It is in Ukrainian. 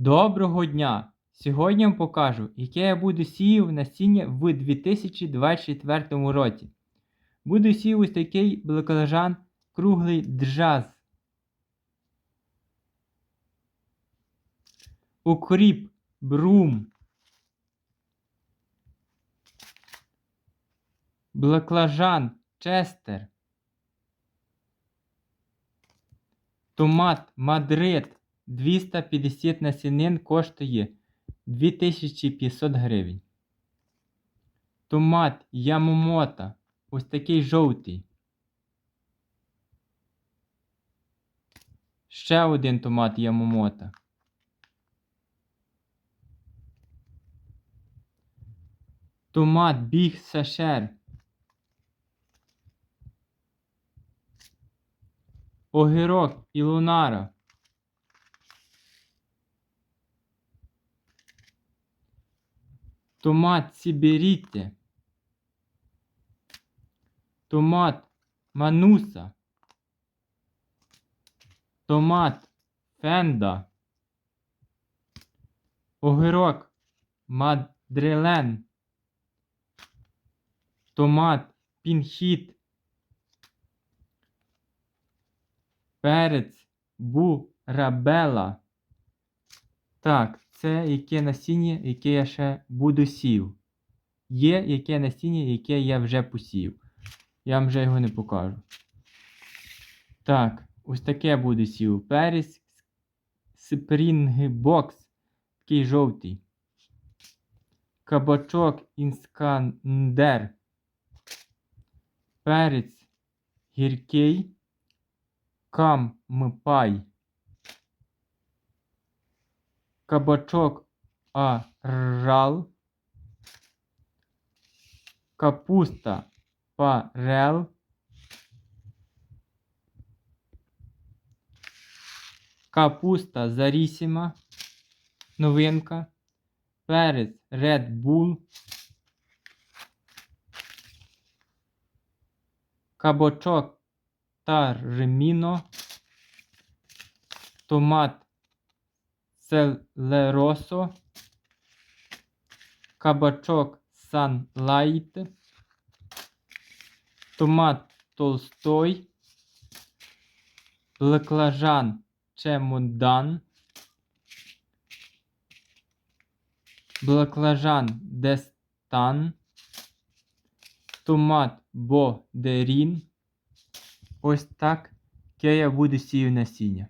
Доброго дня! Сьогодні вам покажу, яке я буду сіяв насіння в 2024 році. Буду сіяв ось такий баклажан круглий джаз. Укріп, брум. Баклажан Честер. Томат Мадрид 250 насінин коштує 2500 гривень. Томат Ямомото. Ось такий жовтий. Ще один томат Ямомото. Томат Біг Сашер. Огірок і лунара. Томат Сіберіте. Томат Мануса. Томат Фенда. Огірок Мадрилен. Томат Пінхіт. Перець Бурабела. Так, це яке насіння, яке я ще буду сів. Є яке насіння, яке я вже посів. Я вам вже його не покажу. Так, ось таке буду сів. Перець Спрінгбокс. Такий жовтий. Кабачок Інскандер. Перець гіркий. Кампай. Кабачок арал. Капуста парел. Капуста зарісіма. Новинка. Перець Red Bull. Кабачок Тарміно. Томат Селеросо. Кабачок Санлайт. Томат Толстой. Баклажан Чемодан. Баклажан Дестан. Томат Бодерін. Ось так я буду сію насіння.